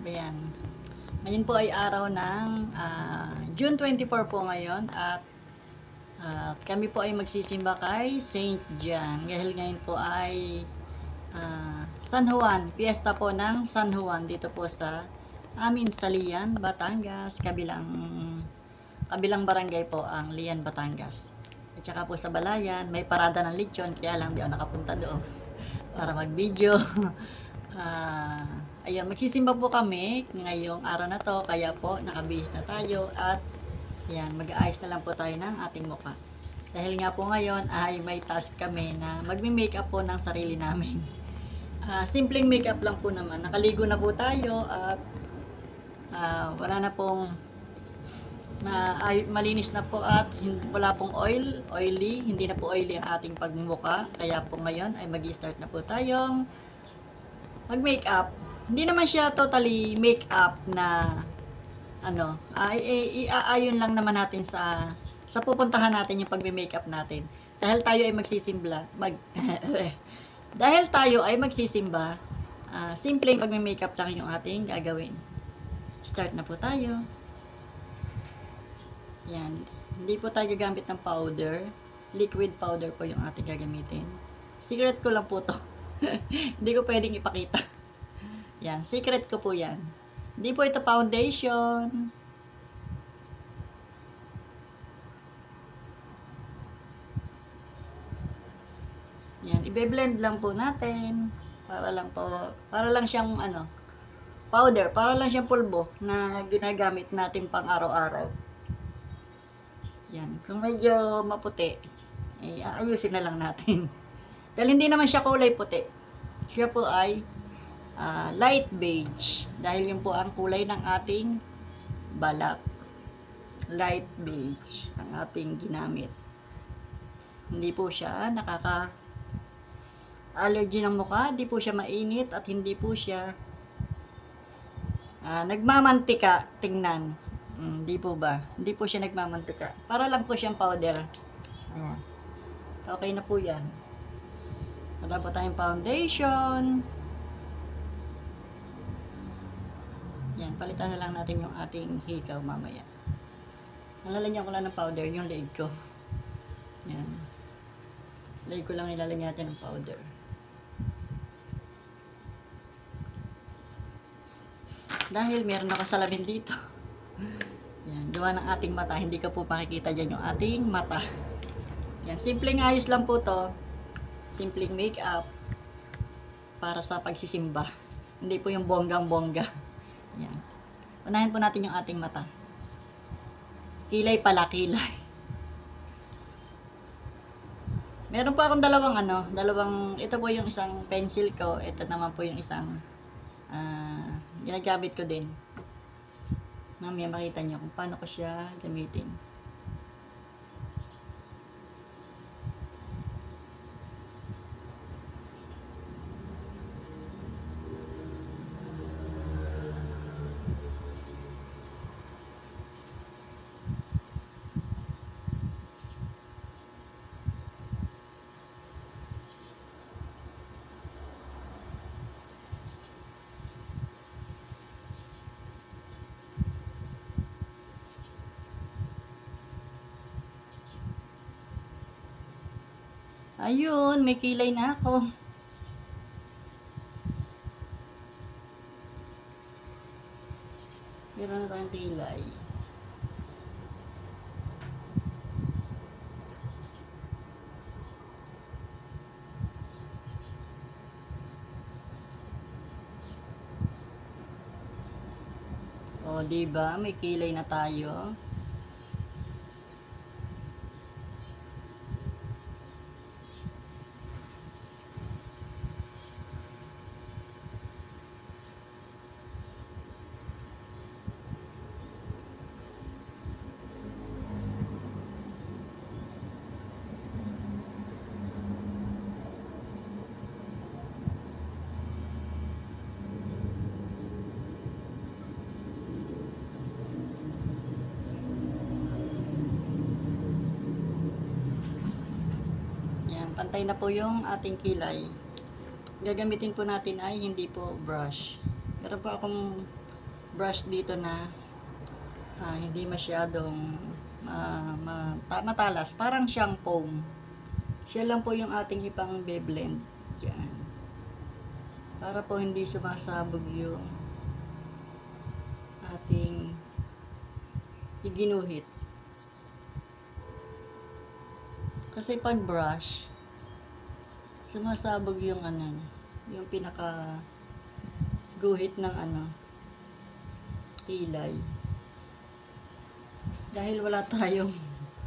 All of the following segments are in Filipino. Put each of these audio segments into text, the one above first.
Ayan. Ngayon po ay araw ng ah, June 24 po ngayon at at kami po ay magsisimba kay St. John. Dahil ngayon po ay ah, San Juan, piyesta po ng San Juan dito po sa amin sa Lian, Batangas, kabilang kabilang barangay po ang Lian, Batangas. At saka po sa Balayan, may parada ng lechon, kaya lang di ako nakapunta doon para mag-video. Ah, ayun, magsisimba po kami ngayong araw na to, kaya po nakabihis na tayo at Ayan, mag-aayos na lang po tayo ng ating mukha. Dahil nga po ngayon ay may task kami na magme-makeup po ng sarili namin. Ah, simpleng makeup lang po naman. Nakaligo na po tayo at ah, wala na pong na ay, malinis na po at hin- wala pong oil, oily, hindi na po oily ang ating pagmumuka. Kaya po ngayon ay mag-start na po tayong mag-makeup. Hindi naman siya totally makeup na ano, ay, ay, iaayon lang naman natin sa sa pupuntahan natin yung pagme-makeup natin. Dahil tayo ay magsisimba, mag Dahil tayo ay magsisimba, ah, simpleng pagme-makeup lang yung ating gagawin. Start na po tayo. Yan. Hindi po tayo gagamit ng powder. Liquid powder po yung ating gagamitin. Secret ko lang po to. Hindi ko pwedeng ipakita. Yan. Secret ko po yan. Hindi po ito foundation. Yan, ibe-blend lang po natin para lang po para lang siyang ano powder, para lang siyang pulbo na ginagamit natin pang araw-araw. Yan, kung medyo maputi, eh, aayusin na lang natin. Dahil hindi naman siya kulay puti. Siya po ay ah, light beige. Dahil yun po ang kulay ng ating balat light beige ang ating ginamit. Hindi po siya nakaka allergy ng mukha hindi po siya mainit at hindi po siya ah, nagmamantika. Tingnan. Mm, hindi po ba? Hindi po siya nagmamantika. Para lang po siyang powder. Ayan. okay na po yan. Wala po tayong foundation Yan, palitan na lang natin yung ating hikaw mamaya. Nalalagyan ko lang ng powder yung leg ko. Yan. Leg ko lang ilalagyan natin ng powder. Dahil meron ako salamin dito. Yan, gawa ng ating mata. Hindi ko po makikita dyan yung ating mata. Yan, simpleng ayos lang po to. Simpleng makeup para sa pagsisimba. Hindi po yung bonggang-bongga. Yan. Unahin po natin yung ating mata. Kilay pala, kilay. Meron po akong dalawang ano, dalawang, ito po yung isang pencil ko, ito naman po yung isang ah, ginagamit ko din. Mamaya makita nyo kung paano ko siya gamitin. Ayun, may kilay na ako. Meron na tayong kilay. O, di ba? May kilay na tayo. Pantay na po yung ating kilay. Gagamitin po natin ay hindi po brush. Meron pa akong brush dito na ah, hindi masyadong ma- ma- ta- matalas. Parang siyang foam. Siya lang po yung ating ipang blend Yan. Para po hindi sumasabog yung ating iginuhit. Kasi pag brush, sumasabog yung ano, yung pinaka guhit ng ano, kilay. Dahil wala tayong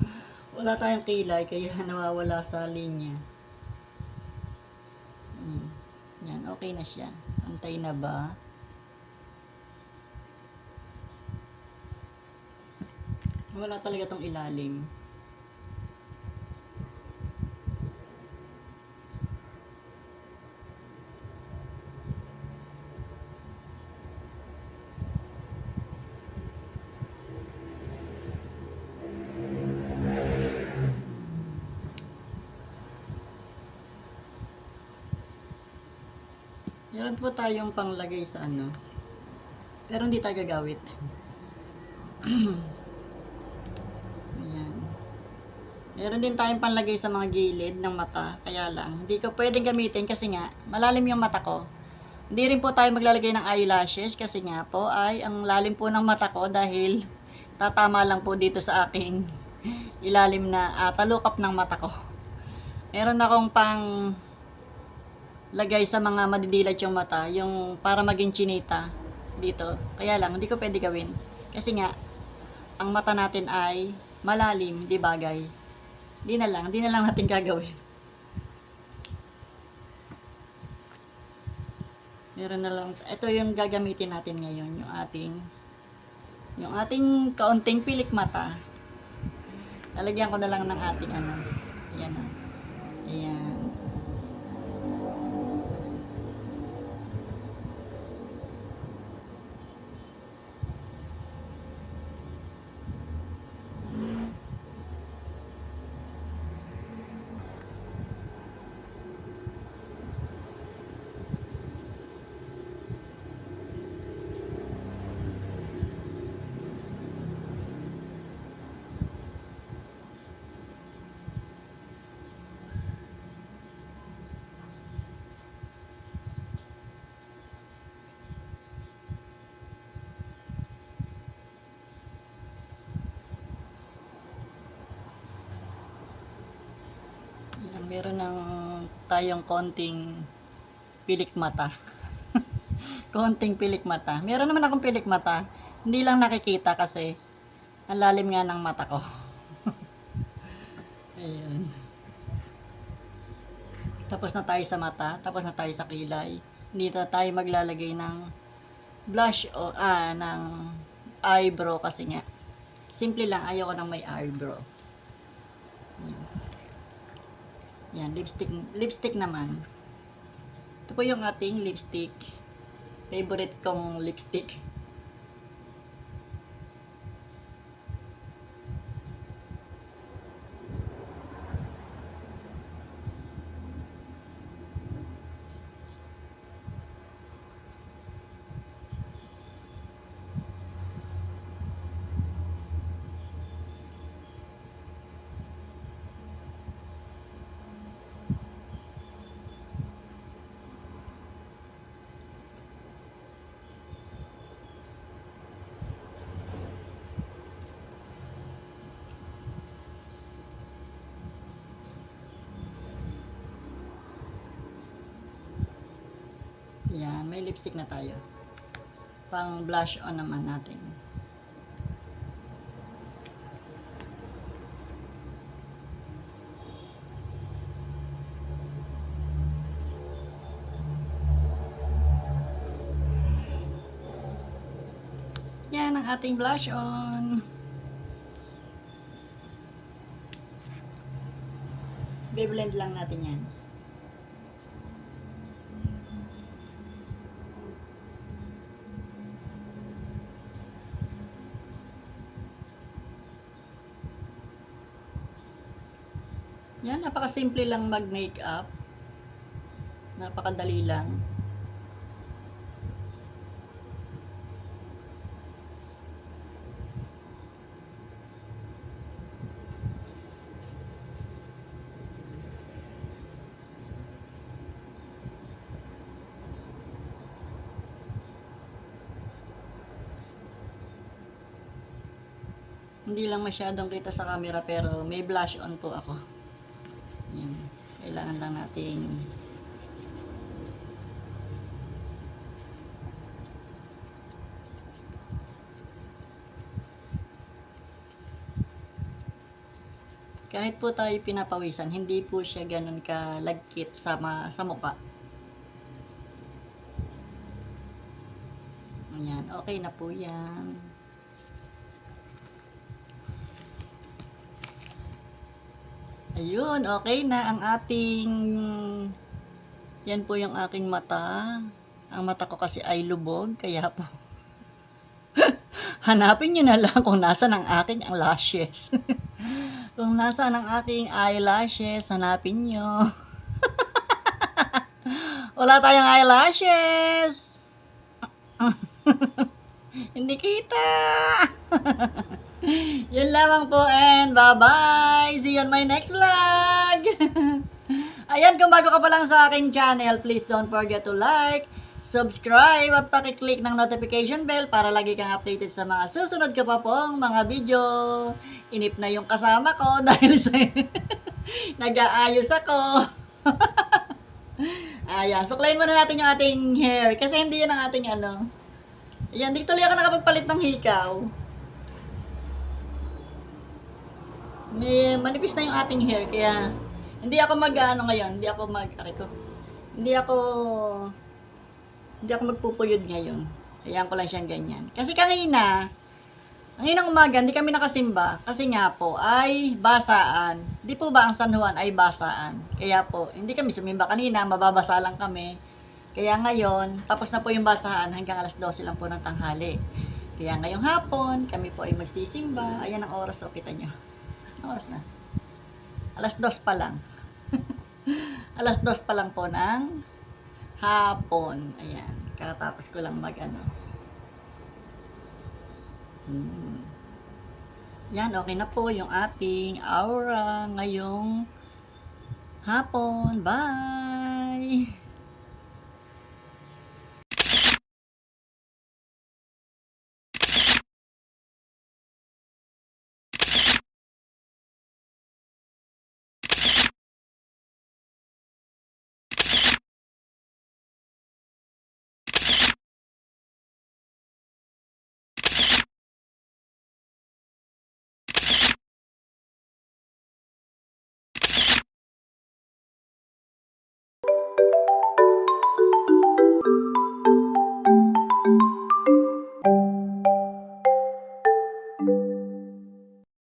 wala tayong kilay kaya nawawala sa linya. Mm. Yan, okay na siya. Antay na ba? Wala talaga tong ilalim. Meron po tayong panglagay sa ano. Pero hindi tayo gagawit. Ayan. Meron din tayong panlagay sa mga gilid ng mata. Kaya lang, hindi ko pwedeng gamitin kasi nga, malalim yung mata ko. Hindi rin po tayo maglalagay ng eyelashes kasi nga po ay ang lalim po ng mata ko dahil tatama lang po dito sa aking ilalim na ah, talukap ng mata ko. Meron akong pang lagay sa mga madidilat yung mata, yung para maging chinita dito. Kaya lang, hindi ko pwede gawin. Kasi nga, ang mata natin ay malalim, di bagay. Di na lang, di na lang natin gagawin. Meron na lang, ito yung gagamitin natin ngayon, yung ating, yung ating kaunting pilik mata. Lalagyan ko na lang ng ating ano, ayan o. Ayan. Ayan, meron ng tayong konting pilik mata. konting pilik mata. Meron naman akong pilik mata. Hindi lang nakikita kasi ang lalim nga ng mata ko. Ayun. Tapos na tayo sa mata, tapos na tayo sa kilay. Na tayo maglalagay ng blush o ah, ng eyebrow kasi nga. Simple lang, ayoko nang may eyebrow. Ayan. Yan, lipstick, lipstick naman. Ito po yung ating lipstick. Favorite kong lipstick. Yan, may lipstick na tayo. Pang blush on naman natin. Yan ang ating blush on. Be-blend lang natin yan. Yan, napakasimple lang mag-makeup. Napakadali lang. Hindi lang masyadong kita sa camera pero may blush on po ako. Kailangan lang nating kahit po tayo pinapawisan, hindi po siya ganun kalagkit sa, ma- sa muka. Ayan, okay na po yan. Ayun, okay na ang ating yan po yung aking mata. Ang mata ko kasi ay lubog, kaya po hanapin nyo na lang kung nasa ang aking ang lashes. kung nasa ang aking eyelashes, hanapin nyo. Wala tayong eyelashes. Hindi kita. Yun lamang po and bye-bye. See you on my next vlog. Ayan, kung bago ka pa lang sa aking channel, please don't forget to like, subscribe at pakiclick ng notification bell para lagi kang updated sa mga susunod ko pa pong mga video. Inip na yung kasama ko dahil sa nag-aayos ako. Ayan, suklayin muna natin yung ating hair kasi hindi yan ang ating ano. Ayan, di tuloy ako nakapagpalit ng hikaw. May manipis na yung ating hair kaya hindi ako mag ano ngayon, hindi ako mag ko. Hindi ako hindi ako magpupuyod ngayon. Ayan ko lang siyang ganyan. Kasi kanina, kanina umaga, hindi kami nakasimba. Kasi nga po, ay basaan. Di po ba ang San Juan ay basaan? Kaya po, hindi kami sumimba kanina, mababasa lang kami. Kaya ngayon, tapos na po yung basahan hanggang alas 12 lang po ng tanghali. Kaya ngayong hapon, kami po ay magsisimba. Ayan ang oras, o kita nyo. Oras na? Alas 2 pa lang. alas 2 pa lang po ng hapon. Ayan. Kakatapos ko lang mag ano. Hmm. Yan, okay na po yung ating aura ngayong hapon. Bye!